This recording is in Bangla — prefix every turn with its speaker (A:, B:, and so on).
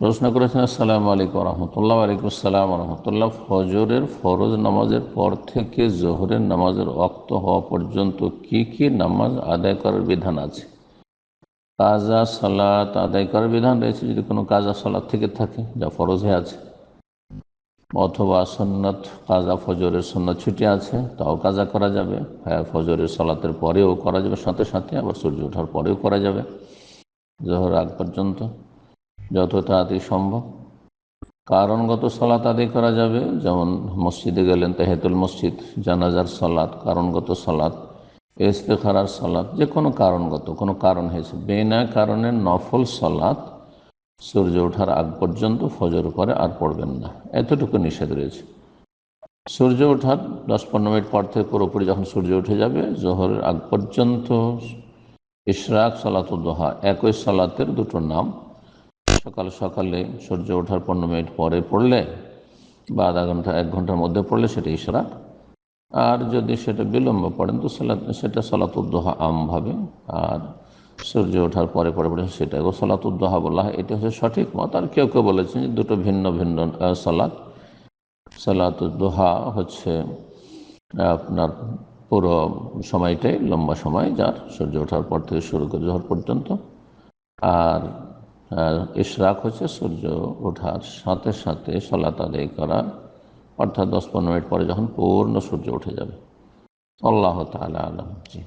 A: প্রশ্ন করেছেন, আসসালামু আলাইকুম রহমতুল্লাহ আলাইকুম আসসালাম রহমতুল্লাহ। ফজরের ফরজ নামাজের পর থেকে জোহরের নামাজের অক্ত হওয়া পর্যন্ত কি কি নামাজ আদায় করার বিধান আছে? কাজা সালাত আদায় করার বিধান রয়েছে যদি কোনো কাজা সালাত থেকে থাকে, যা ফরজ আছে। অথবা সন্ন্যত কাজা ফজরের সন্ন্যত ছুটি আছে, তাও কাজা করা যাবে। হ্যাঁ ফজরের সালাতের পরেও করা যাবে, সাথে সাথে আবার সূর্য ওঠার পরেও করা যাবে। জোহর আগ পর্যন্ত যত তাড়াতাড়ি সম্ভব। কারণগত সালাত আদায় করা যাবে, যেমন মসজিদে গেলেন তেহেতুল মসজিদ, জানাজার সালাত, কারণগত সালাত, ইস্তেখারার সালাত, যে কোনো কারণগত, কোনো কারণ হয়েছে। বেনা কারণে নফল সালাত সূর্য ওঠার আগ পর্যন্ত ফজর করে আর পড়বেন না। এতটুকু নিষেধ রয়েছে। সূর্য ওঠার দশ পনেরো মিনিট পর থেকে পুরোপুরি যখন সূর্য উঠে যাবে, জোহরের আগ পর্যন্ত ইশরাক সালাতুদ্দোহা একই সালাতের দুটো নাম সকাল সকালে সূর্য ওঠার পনেরো মিনিট পরে পড়লে বা আধা ঘণ্টা, এক ঘণ্টার মধ্যে পড়লে সেটা ইশরাক আর যদি সেটা বিলম্ব পড়েন, তো সালাত, সেটা সালাতুদ্দোহা আমভাবে। আর সূর্য ওঠার পরে পরে পড়ে সেটাকেও সালাতুদ্দোহা বলা হয়। এটা হচ্ছে সঠিক মত। আর কেউ কেউ বলেছেন যে দুটো ভিন্ন ভিন্ন সালাত। সালাতুদ্দোহা হচ্ছে আপনার পুরো সময়টাই লম্বা সময় যার সূর্য ওঠার পর থেকে শুরু করে জোহর পর্যন্ত। আর ইশরাক হচ্ছে সূর্য ওঠার সাথে সাথে সলাত আদায় করা অর্থাৎ দশ পনেরো মিনিট পরে যখন পূর্ণ সূর্য উঠে যাবে। আল্লাহ তালা আলম, জি।